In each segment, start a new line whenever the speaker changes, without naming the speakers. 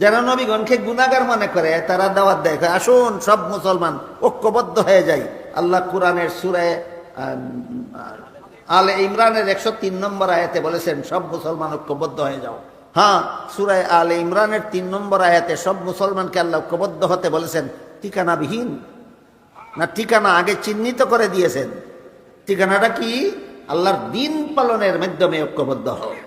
যারা নবীগণকে গুনাগার মনে করে, তারা দাওয়াত দেয়। আসুন, সব মুসলমান ঐক্যবদ্ধ হয়ে যায় আল্লাহ কোরআনের সুরায় আলে ইমরানের একশো তিন নম্বর আয়াতে বলেছেন, সব মুসলমান ঐক্যবদ্ধ হয়ে যাও। হ্যাঁ সুরায় আলে ইমরানের তিন নম্বর আয়াতে সব মুসলমানকে আল্লাহ ঐক্যবদ্ধ হতে বলেছেন। ঠিকানাবিহীন না ঠিকানা আগে চিহ্নিত করে দিয়েছেন? ঠিকানাটা কি? আল্লাহর দিন পালনের মাধ্যমে ঐক্যবদ্ধ হয়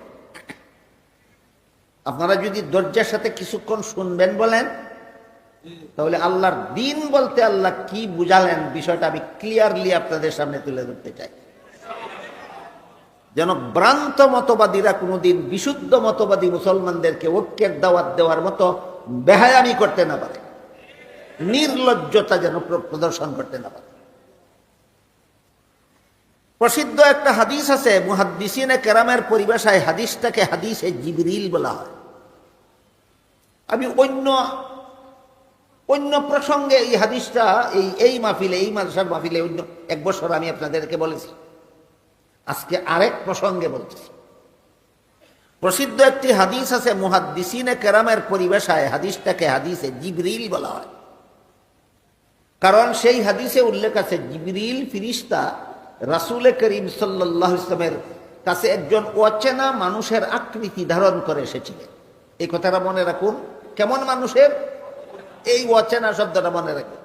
আপনারা যদি ধৈর্যের সাথে কিছুক্ষণ শুনবেন বলেন, তাহলে আল্লাহর দিন বলতে আল্লাহ কি বুঝালেন বিষয়টা আমি ক্লিয়ারলি আপনাদের সামনে তুলে ধরতে চাই। যেন ভ্রান্ত মতবাদীরা কোনোদিন বিশুদ্ধ মতবাদী মুসলমানদেরকে ঐক্যের দাওয়াত দেওয়ার মতো বেহায়ামি করতে না পারে। নির্লজ্জতা যেন প্রদর্শন করতে না পারে। প্রসিদ্ধ একটা হাদিস আছে মুহাদ্দিসিনে কেরামের পরিভাষায় হাদিসটাকে হাদিসে জিবরিল বলা হয়। আমি অন্য অন্য প্রসঙ্গে এই হাদিসটা, এই এই মাহফিলে, এই মাদ্রাসার মাহফিলে অন্য এক বছর আমি আপনাদেরকে বলেছি। আজকে আরেক প্রসঙ্গে বলছি। প্রসিদ্ধ একটি হাদিস আছে, মুহাদ্দিসিনে কেরামের পরিভাষায় হাদিসটাকে হাদিসে জিবরিল বলা হয়। কারণ সেই হাদিসে উল্লেখ আছে, জিবরিল ফিরিস্তা রাসুলে করিম সাল্লাহ ইসলামের কাছে একজন অচেনা মানুষের আকৃতি ধারণ করে এসেছিলেন। এই কথাটা মনে রাখুন কেমন মানুষের? এই অচেনা শব্দটা মনে রাখুন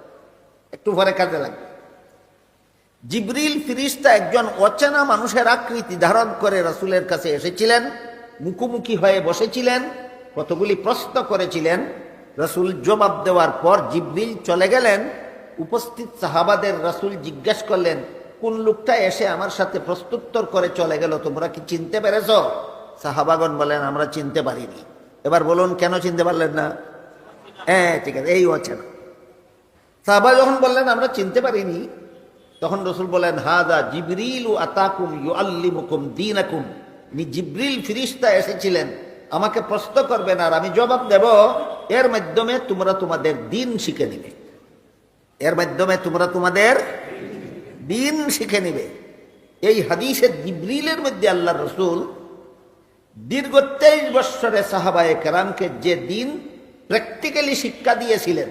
একটু পরে কাজে লাগবে। জিবরিল ফিরিস্তা একজন অচেনা মানুষের আকৃতি ধারণ করে রাসুলের কাছে এসেছিলেন, মুখোমুখি হয়ে বসেছিলেন, কতগুলি প্রশ্ন করেছিলেন। রাসুল জবাব দেওয়ার পর জিবরিল চলে গেলেন। উপস্থিত সাহাবাদের রাসুল জিজ্ঞেস করলেন, কোন লোকটা এসে আমার সাথে প্রস্তুত্তর করে চলে গেল? তোমরা কি চিনতে পেরেছ? সাহাবাগন বলেন, আমরা চিনতে পারিনি। এবার বলুন, কেন চিনতে পারলেন না? হ্যাঁ ঠিক আছে, এই অচেনা সাহাবা যখন বললেন, আমরা চিনতে পারিনি, তখন রসুল বলেন হাদা জিবরিল ও আতাকুম ইউ আল্লিমুকুম দিনাকুম। নি জিবরিল ফিরিস্তা এসেছিলেন, আমাকে প্রশ্ন করবেন আর আমি জবাব দেব, এর মাধ্যমে তোমরা তোমাদের দিন শিখে নিবে। এর মাধ্যমে তোমরা তোমাদের দিন শিখে নিবে। এই হাদিসের জিবরিলের মধ্যে আল্লাহ রসুল দীর্ঘ তেইশ বৎসরে সাহাবায়ে কেরামকে যে দিন প্র্যাকটিক্যালি শিক্ষা দিয়েছিলেন,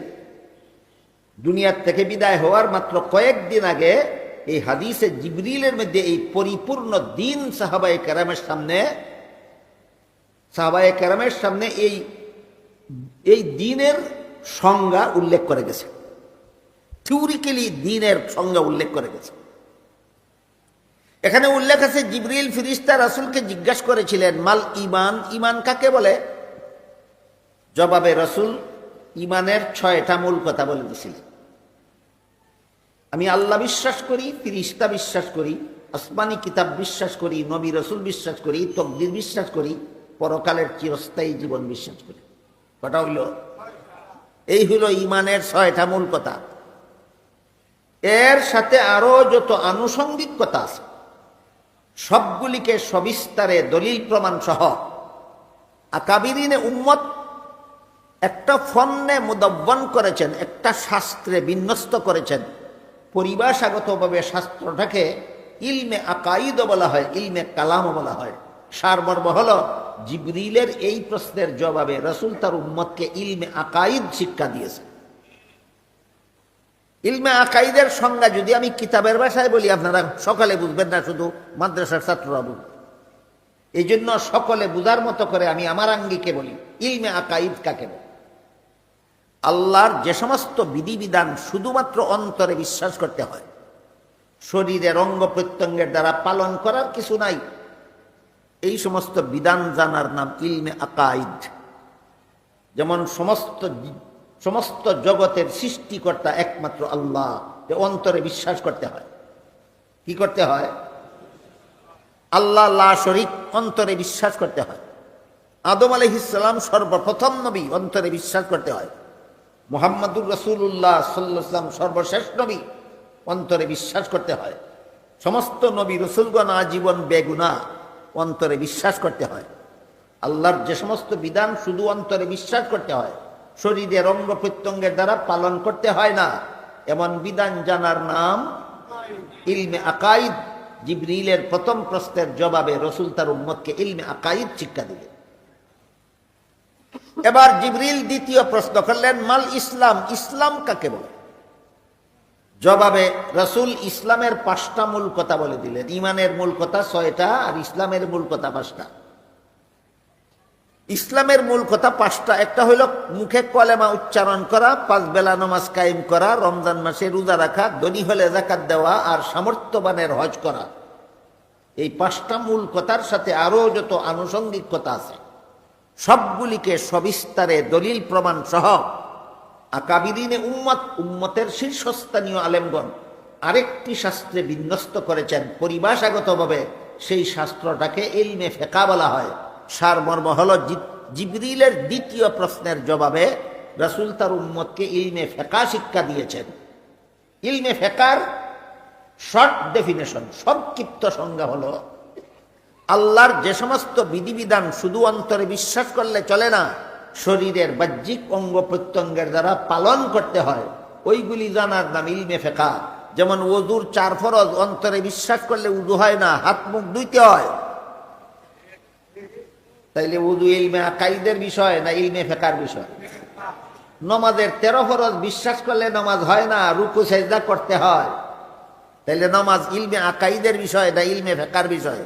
দুনিয়ার থেকে বিদায় হওয়ার মাত্র কয়েকদিন আগে এই হাদিসে জিবরিলের মধ্যে এই পরিপূর্ণ দিন সাহাবায়ে কেরামের সামনে, সাহাবায়ে কেরামের সামনে এই এই দিনের সংজ্ঞা উল্লেখ করে গেছে। থিওরিক্যালি দিনের সংজ্ঞা উল্লেখ করে গেছে। এখানে উল্লেখ আছে, জিবরিল ফিরিস্তা রাসুলকে জিজ্ঞাসা করেছিলেন, মাল ইমান ইমান কাকে বলে? জবাবে রসুল ইমানের ছয়টা মূল কথা বলে দিয়েছিলেন আমি আল্লাহ বিশ্বাস করি, ফিরিস্তা বিশ্বাস করি, আসমানি কিতাব বিশ্বাস করি, নবী রসুল বিশ্বাস করি, তকদির বিশ্বাস করি, পরকালের চিরস্থায়ী জীবন বিশ্বাস করি। কটা হইল, এই হইল ইমানের ছয়টা মূল কথা। এর সাথে আরও যত আনুষঙ্গিক কথা আছে সবগুলিকে সবিস্তারে দলিল প্রমাণ সহ। আকাবিরিনে উম্মত একটা ফন্নে মুদব্বন করেছেন, একটা শাস্ত্রে বিন্যস্ত করেছেন। পরিভাষাগতভাবে শাস্ত্রটাকে ইলমে আকাইদ বলা হয়, ইলমে কালামও বলা হয়। সারমর্ম হল, জিবরিলের এই প্রশ্নের জবাবে রসুল তার উম্মতকে ইলমে আকাইদ শিক্ষা দিয়েছে ইলমে আকাইদের সংজ্ঞা যদি আমি কিতাবের ভাষায় বলি, আপনারা সকালে বুঝবেন না, শুধু মাদ্রাসার ছাত্ররা বুঝবেন এই জন্য সকলে বুঝার মতো করে আমি আমার আঙ্গিকে বলি, ইলমে আকাইদ কাকে বলে? আল্লাহর যে সমস্ত বিধিবিধান শুধুমাত্র অন্তরে বিশ্বাস করতে হয়, শরীরের অঙ্গ প্রত্যঙ্গের দ্বারা পালন করার কিছু নাই। এই সমস্ত বিধান জানার নাম ইলমে আকাইদ। যেমন সমস্ত সমস্ত জগতের সৃষ্টিকর্তা একমাত্র আল্লাহ। অন্তরে বিশ্বাস করতে হয়। কি করতে হয়? আল্লাহ লা শরিক অন্তরে বিশ্বাস করতে হয়। আদম আলহিসাম সর্বপ্রথম নবী অন্তরে বিশ্বাস করতে হয়। মোহাম্মদুর রসুল্লাহ সাল্লাম সর্বশেষ নবী অন্তরে বিশ্বাস করতে হয়। সমস্ত নবী রসুলগণ আজীবন বেগুনা অন্তরে বিশ্বাস করতে হয়। আল্লাহর যে সমস্ত বিধান শুধু অন্তরে বিশ্বাস করতে হয় শরীরের অঙ্গ প্রত্যঙ্গের দ্বারা পালন করতে হয় না। এমন বিধান জানার নাম ইলমে আকাইদ। জিবরিলের প্রথম প্রশ্নের জবাবে রসুল তার উম্মতকে ইলমে আকাইদ শিক্ষা দিলেন। এবার জিবরিল দ্বিতীয় প্রশ্ন করলেন, মাল ইসলাম ইসলাম কাকে বলে? জবাবে রসুল ইসলামের পাঁচটা মূল কথা বলে দিলেন। ইমানের মূল কথা ছয়টা আর ইসলামের মূল কথা পাঁচটা। ইসলামের মূল কথা পাঁচটা। একটা হইল মুখে কলেমা উচ্চারণ করা, পাঁচ বেলা নমাজ কায়েম করা, রমজান মাসে রোজা রাখা, ধনী হলে জাকাত দেওয়া আর সামর্থ্যবানের হজ করা। এই পাঁচটা মূল কথার সাথে আরও যত আনুষঙ্গিক কথা আছে, সবগুলিকে সবিস্তারে দলিল প্রমাণ সহ আকাবিদিনে উম্মত, উম্মতের শীর্ষস্থানীয় আলেমগণ আরেকটি শাস্ত্রে বিন্যস্ত করেছেন, পরিভাষাগতভাবে সেই শাস্ত্রটাকে ইলমে ফেকা বলা হয়। সারমর্ম হল জিবরিলের দ্বিতীয় প্রশ্নের জবাবে রাসুল তার উম্মতকে ইলমে ফেকা শিক্ষা দিয়েছেন। ইলমে ফেকার শর্ট ডেফিনেশন, সংক্ষিপ্ত সংজ্ঞা হলো, আল্লাহর যে সমস্ত বিধিবিধান শুধু অন্তরে বিশ্বাস করলে চলে না, শরীরের বাহ্যিক অঙ্গ প্রত্যঙ্গের দ্বারা পালন করতে হয়। ওইগুলি জানার নাম ইলমে ফেকা যেমন ওজুর চার ফরজ, অন্তরে বিশ্বাস করলে উজু হয় না, হাত মুখ ধুইতে হয়। তাইলে উদু ইলমে আকাইদের বিষয় না ইলমে ফেকার বিষয়? নমাজের তেরো ফরজ বিশ্বাস করলে নমাজ হয় না, রুকু, সেজদা করতে হয়। তাইলে নমাজ ইলমে আকাইদের বিষয় না ইলমে ফেকার বিষয়?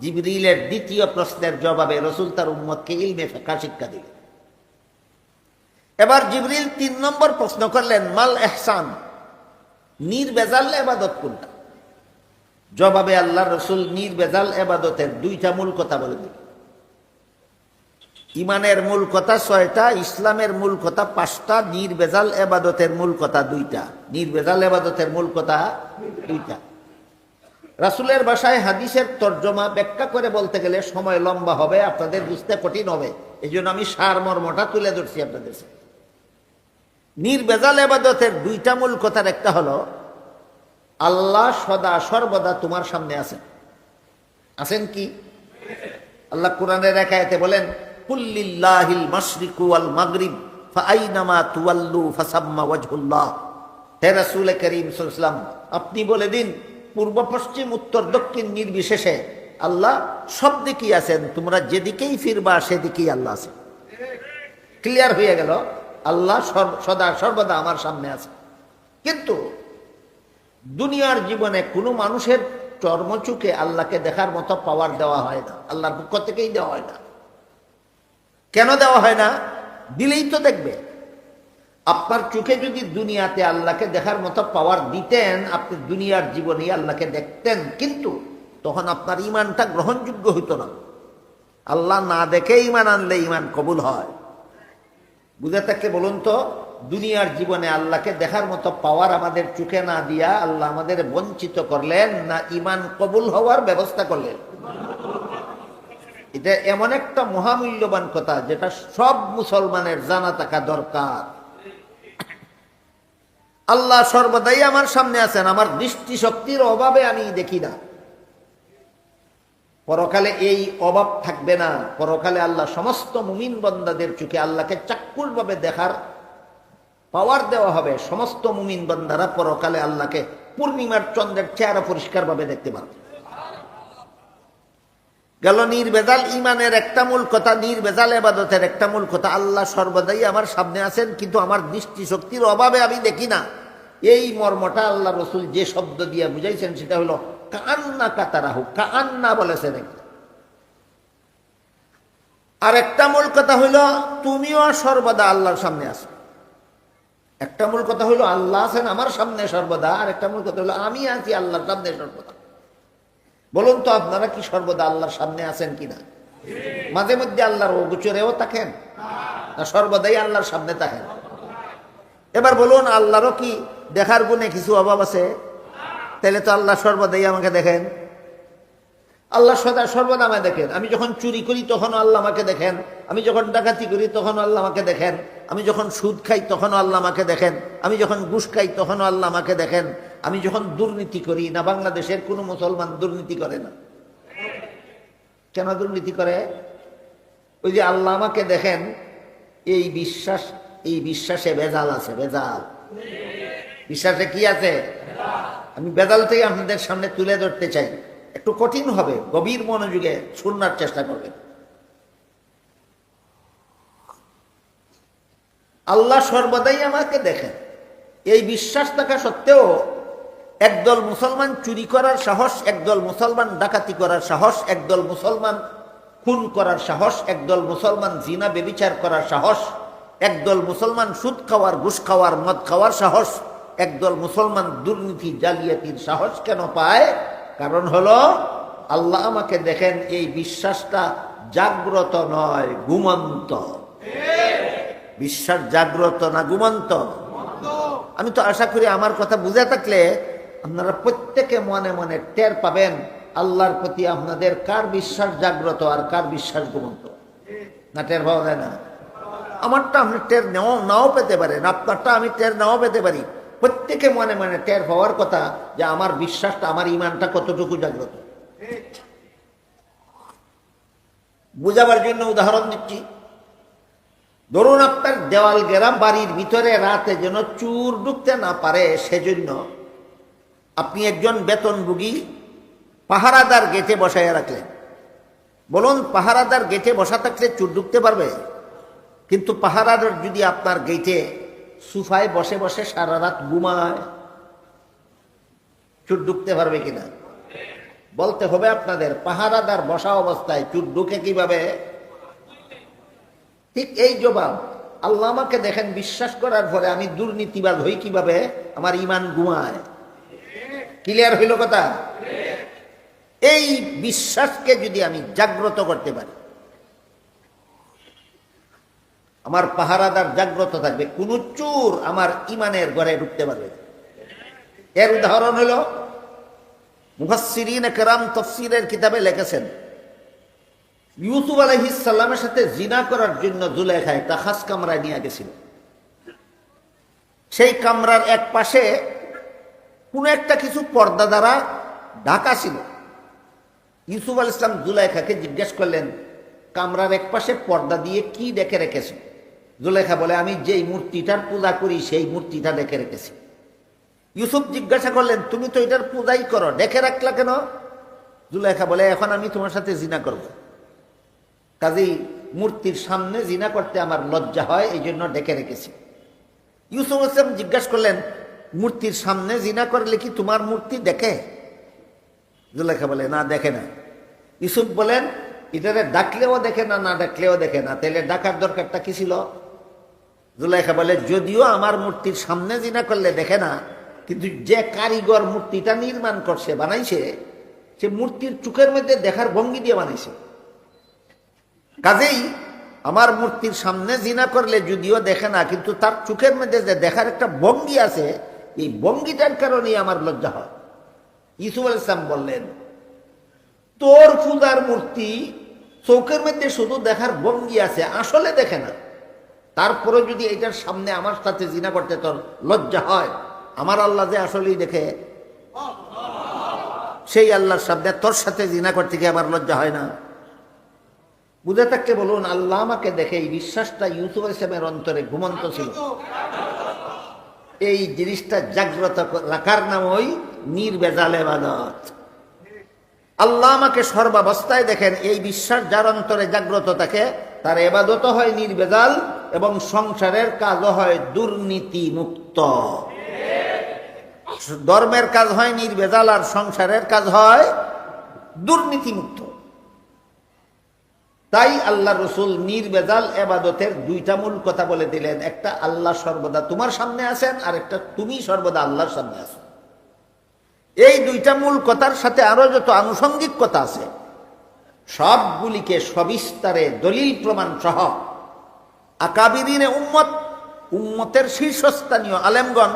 জিবরিলের দ্বিতীয় প্রশ্নের জবাবে রসুল তার উম্মতকে ইলমে ফেকা শিক্ষা দিলেন। এবার জিবরিল তিন নম্বর প্রশ্ন করলেন, মাল এহসান, নির্বেজাল এবাদত কোনটা? জবাবে আল্লাহ রসুল নির্বেজাল এবাদতের দুইটা মূল কথা বলে দিল ইমানের মূল কথা ছয়টা, ইসলামের মূল কথা পাঁচটা, নির্বেজাল এবাদতের মূল কথা দুইটা। নির্বেজাল এবাদতের মূল কথা দুইটা। রাসুলের বাসায় হাদিসের তর্জমা ব্যাখ্যা করে বলতে গেলে সময় লম্বা হবে, আপনাদের বুঝতে কঠিন হবে। এই জন্য আমি সার মর্মটা তুলে ধরছি আপনাদের নির্বেজাল এবাদতের দুইটা মূল কথার একটা হলো, আল্লাহ সদা সর্বদা তোমার সামনে আছেন। আছেন কি? আল্লাহ কোরআনের একায়তে বলেন মাগরিব রাসূল করিম আপনি বলে দিন, পূর্ব, পশ্চিম, উত্তর, দক্ষিণ, নির্বিশেষে আল্লাহ সব দিকেই আছেন, তোমরা যেদিকেই ফিরবা সেদিকেই আল্লাহ আছে ক্লিয়ার হয়ে গেল? আল্লাহ সদা, সর্বদা আমার সামনে আছে। কিন্তু দুনিয়ার জীবনে কোনো মানুষের চর্মচুকে আল্লাহকে দেখার মতো পাওয়ার দেওয়া হয় না। আল্লাহর পক্ষ থেকেই দেওয়া হয় না। কেন দেওয়া হয় না? দিলেই তো দেখবে। আপনার চোখে যদি দুনিয়াতে আল্লাহকে দেখার মতো পাওয়ার দিতেন, আপনি দুনিয়ার জীবনে আল্লাহকে দেখতেন। কিন্তু তখন আপনার ইমানটা গ্রহণযোগ্য হইতো না। আল্লাহ না দেখে ইমান আনলে ইমান কবুল হয়। বুঝে থাকতে বলুন তো, দুনিয়ার জীবনে আল্লাহকে দেখার মতো পাওয়ার আমাদের চোখে না দিয়া আল্লাহ আমাদের বঞ্চিত করলেন না ইমান কবুল হওয়ার ব্যবস্থা করলেন? এটা এমন একটা মহামূল্যবান কথা যেটা সব মুসলমানের জানা থাকা দরকার। আল্লাহ সর্বদাই আমার সামনে আছেন, আমার দৃষ্টি শক্তির অভাবে আমি দেখি না। পরকালে এই অভাব থাকবে না, পরকালে আল্লাহ সমস্ত মুমিন বন্দাদের চোখে আল্লাহকে চাক্ষুরভাবে দেখার পাওয়ার দেওয়া হবে। সমস্ত মুমিন বন্দারা পরকালে আল্লাহকে পূর্ণিমার চন্দ্রের চেহারা পরিষ্কারভাবে দেখতে পারবে। গেল নির্বেজাল ইমানের একটা মূল কথা, নির্বেজাল এবাদতের একটা মূল কথা। আল্লাহ সর্বদাই আমার সামনে আছেন, কিন্তু আমার দৃষ্টিশক্তির অভাবে আমি দেখি না। এই মর্মটা আল্লাহ রসুল যে শব্দ দিয়ে বুঝাইছেন সেটা হলো কান্না কাতারাহু কান্না বলেছেন আর একটা মূল কথা হইল তুমিও সর্বদা আল্লাহর সামনে আছো। একটা মূল কথা হইল আল্লাহ আছেন আমার সামনে সর্বদা আর একটা মূল কথা হলো, আমি আছি আল্লাহর সামনে সর্বদা। বলুন তো আপনারা কি সর্বদা আল্লাহর সামনে আছেন কিনা? মাঝে মধ্যে আল্লাহর অগোচরেও থাকেন। না, সর্বদাই আল্লাহর সামনে থাকেন। এবার বলুন, আল্লাহরও কি দেখার গুণে কিছু অভাব আছে? তাহলে তো আল্লাহ সর্বদাই আমাকে দেখেন। আল্লাহ সদা সর্বদা আমায় দেখেন। আমি যখন চুরি করি, তখন আল্লাহ আমাকে দেখেন। আমি যখন ডাকাতি করি, তখন আল্লাহ আমাকে দেখেন। আমি যখন সুদ খাই তখনও আল্লাহ আমাকে দেখেন। আমি যখন ঘুষ খাই তখনও আল্লাহ আমাকে দেখেন। আমি যখন দুর্নীতি করি, না বাংলাদেশের কোনো মুসলমান দুর্নীতি করে না। কেন দুর্নীতি করে? ওই যে আল্লাহ আমাকে দেখেন, এই বিশ্বাস, এই বিশ্বাসে বেজাল আছে বেজাল বিশ্বাসে কি আছে? আমি বেজাল থেকে আপনাদের সামনে তুলে ধরতে চাই। একটু কঠিন হবে, গভীর মনোযোগে শুননার চেষ্টা করবেন। আল্লাহ সর্বদাই আমাকে দেখেন। এই বিশ্বাস থাকা সত্ত্বেও একদল মুসলমান চুরি করার সাহস, একদল মুসলমান ডাকাতি করার সাহস, একদল মুসলমান খুন করার সাহস, একদল মুসলমান জিনা বেবিচার করার সাহস, একদল মুসলমান সুদ খাওয়ার, ঘুষ খাওয়ার, মদ খাওয়ার সাহস, একদল মুসলমান দুর্নীতি, জালিয়াতির সাহস কেন পায়? কারণ হলো, আল্লাহ আমাকে দেখেন, এই বিশ্বাসটা জাগ্রত নয়, ঘুমন্ত। বিশ্বাস জাগ্রত না ঘুমন্ত? আমি তো আশা করি আমার কথা বুঝে থাকলে আপনারা প্রত্যেকে মনে মনে টের পাবেন, আল্লাহর প্রতি আপনাদের কার বিশ্বাস জাগ্রত আর কার বিশ্বাস ঘুমন্ত। না টের পাওয়া যায় না? আমারটা আপনি টের নাও নাও পেতে পারেন। আপনারটা আমি টের নাও পেতে পারি। প্রত্যেকে মনে মনে টের পাওয়ার কথা যে আমার বিশ্বাসটা, আমার ইমানটা কতটুকু জাগ্রত। বুঝাবার জন্য উদাহরণ দিচ্ছি। ধরুন আপনার দেওয়াল গেরাম বাড়ির ভিতরে রাতে যেন চুর ঢুকতে না পারে, সেজন্য আপনি একজন বেতন বেতনভোগী পাহারাদার গেটে বসাইয়া রাখলেন। বলুন, পাহারাদার গেটে বসা থাকলে চুর ঢুকতে পারবে? কিন্তু পাহারাদার যদি আপনার গেটে সুফায় বসে বসে সারা রাত ঘুমায়, চুর ঢুকতে পারবে কিনা? বলতে হবে আপনাদের, পাহারাদার বসা অবস্থায় চুর ঢুকে কীভাবে? ঠিক এই জবাব। আল্লাহ আমাকে দেখেন, বিশ্বাস করার পরে আমি দুর্নীতিবাদ হই কীভাবে? আমার ইমান ঘুমায়। ক্লিয়ার হইল কথা? এই বিশ্বাসকে যদি আমি জাগ্রত করতে পারি, আমার পাহারাদার জাগ্রত থাকবে, কোন চোর আমার ইমানের ঘরে ঢুকতে পারবে এর উদাহরণ হলো মুহাসিরিন কেরাম তফসিরের কিতাবে লিখেছেন, ইউসুফ আলহিসাল্লামের সাথে জিনা করার জন্য জুলেখা একটা খাস কামরায় নিয়ে গেছিল। সেই কামরার এক পাশে কোনো একটা কিছু পর্দা দ্বারা ঢাকা ছিল। ইউসুফ আল ইসলাম জুলেখাকে জিজ্ঞেস করলেন, কামরার এক পাশে পর্দা দিয়ে কি ডেকে রেখেছে? জুলেখা বলে, আমি যেই মূর্তিটার পূজা করি সেই মূর্তিটা ডেকে রেখেছি। ইউসুফ জিজ্ঞাসা করলেন, তুমি তো এটার পূজাই করো ডেকে রাখলা কেন? জুলেখা বলে, এখন আমি তোমার সাথে জিনা করব। কাজেই মূর্তির সামনে জিনা করতে আমার লজ্জা হয়, এই জন্য ডেকে রেখেছি। ইউসুফ ইসলাম জিজ্ঞাসা করলেন মূর্তির সামনে জিনা করলে কি তোমার মূর্তি দেখে? জুলেখা বলে, না, দেখে না। ইউসুফ বলেন, এটারে ডাকলেও দেখে না না ডাকলেও দেখে না। তাহলে ডাকার দরকারটা কি ছিল? জুলেখা বলে, যদিও আমার মূর্তির সামনে জিনা করলে দেখে না, কিন্তু যে কারিগর মূর্তিটা নির্মাণ করছে, বানাইছে, সে মূর্তির চোখের মধ্যে দেখার ভঙ্গি দিয়ে বানাইছে। কাজেই আমার মূর্তির সামনে জিনা করলে যদিও দেখে না, কিন্তু তার চোখের মধ্যে যে দেখার একটা ভঙ্গি আছে এই ভঙ্গিটার কারণে আমার লজ্জা হয়। আল ইসলাম বললেন, তোর পূজার মূর্তি চৌকের মধ্যে শুধু দেখার ভঙ্গি আছে, আসলে দেখে না। তারপরে যদি এটার সামনে আমার সাথে জিনা করতে তোর লজ্জা হয়, আমার আল্লাহ যে আসলেই দেখে। সেই আল্লাহর সামনে তোর সাথে জিনা করতে গিয়ে আমার লজ্জা হয় না। বুঝে থাকতে বলুন, আল্লাহ আমাকে দেখে এই বিশ্বাসটা ইউসুফ ইসলামের অন্তরে ঘুমন্ত ছিল। এই জিনিসটা জাগ্রত রাখার নাম ওই নির্বেজাল এবাদত আল্লাহ আমাকে সর্বাবস্থায় দেখেন, এই বিশ্বাস যার অন্তরে জাগ্রত থাকে, তার এবাদত হয় নির্বেজাল এবং সংসারের কাজও হয় দুর্নীতি মুক্ত ধর্মের কাজ হয় নির্বেজাল আর সংসারের কাজ হয় দুর্নীতি মুক্ত তাই আল্লাহ রসুল নির্বেজাল এবাদতের দুইটা মূল কথা বলে দিলেন। একটা আল্লাহ সর্বদা তোমার সামনে আছেন আর একটা তুমি সর্বদা আল্লাহর সামনে আছো। এই দুইটা মূল কথার সাথে আরও যত আনুষঙ্গিক কথা আছে, সবগুলিকে সবিস্তারে দলিল প্রমাণ সহ আকাবিদিনে উম্মত, উম্মতের শীর্ষস্থানীয় আলেমগণ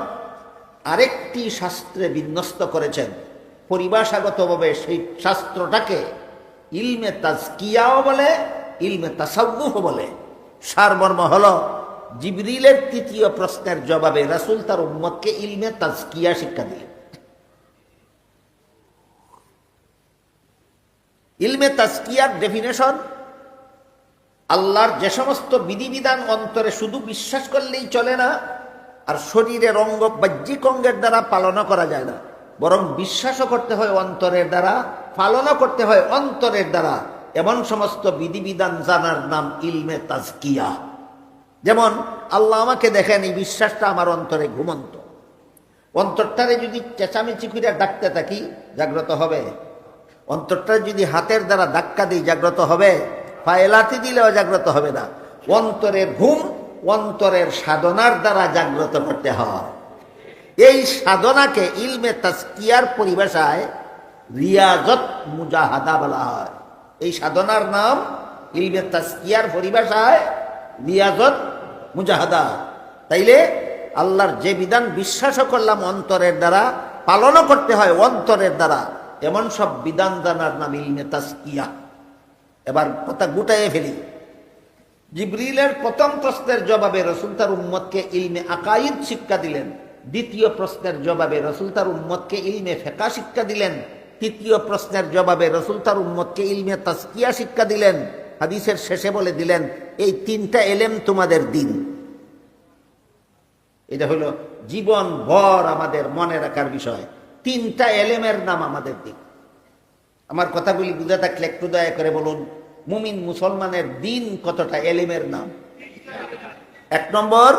আরেকটি শাস্ত্রে বিন্যস্ত করেছেন। পরিভাষাগতভাবে সেই শাস্ত্রটাকে ইলমে তাজকিয়াও বলে, ইলমে তাসাউফ বলে। সারমর্ম হল, জিবরিলের তৃতীয় প্রশ্নের জবাবে রাসুল তার উম্মতকে ইলমে তাজকিয়া শিক্ষা দিলেন। ইলমে তাজকিয়ার ডেফিনেশন, আল্লাহর যে সমস্ত বিধিবিধান অন্তরে শুধু বিশ্বাস করলেই চলে না, আর শরীরের অঙ্গ বাহ্যিক অঙ্গের দ্বারা পালনও করা যায় না, বরং বিশ্বাসও করতে হয় অন্তরের দ্বারা পালনও করতে হয় অন্তরের দ্বারা। এমন সমস্ত বিধিবিধান জানার নাম ইলমে তাজকিয়া। যেমন, আল্লাহ আমাকে দেখেন, এই বিশ্বাসটা আমার অন্তরে ঘুমন্ত। অন্তরটারে যদি চেঁচামেচি করে ডাকতে থাকি, জাগ্রত হবে। অন্তরটারে যদি হাতের দ্বারা ধাক্কা দিই, জাগ্রত হবে। পায়ে দিলেও জাগ্রত হবে না। অন্তরের ঘুম, অন্তরের সাধনার দ্বারা জাগ্রত করতে হয়। এই সাধনাকে ইলমে তাস্কিয়ার পরিভাষায় রিয়াজত মুজাহাদা বলা হয়। এই সাধনার নাম ইলমে তাস্কিয়ার পরিভাষায় রিয়াজত মুজাহাদা। তাইলে আল্লাহর যে বিধান বিশ্বাসও করলাম অন্তরের দ্বারা, পালনও করতে হয় অন্তরের দ্বারা। এমন সব বিধান জানার নাম ইলমে তাস্কিয়া এবার কথা গুটাইয়ে ফেলি। জিবরিলের প্রথম প্রশ্নের জবাবে রসুল তার উম্মতকে ইলমে আকাইদ শিক্ষা দিলেন। দ্বিতীয় প্রশ্নের জবাবে রসুল তার উম্মতকে ইলমে ফেকা শিক্ষা দিলেন। তৃতীয় প্রশ্নের জবাবে রসুল তার উম্মতকে ইলমে তাস্কিয়া শিক্ষা দিলেন। হাদিসের শেষে বলে দিলেন, এই তিনটা এলেম তোমাদের দিন। এটা হলো জীবন ভর আমাদের মনে রাখার বিষয়। তিনটা এলেমের নাম আমাদের দিন। আমার কথাগুলি বুঝে থাকলে একটু দয়া করে বলুন, মুমিন মুসলমানের দিন কতটা এলেমের নাম? এক নম্বর,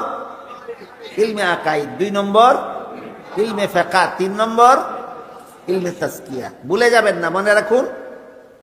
ইলমে আকাই দুই নম্বর, ইলমে ফেকা তিন নম্বর ইলমে তাস্কিয়া ভুলে যাবেন না মনে রাখুন।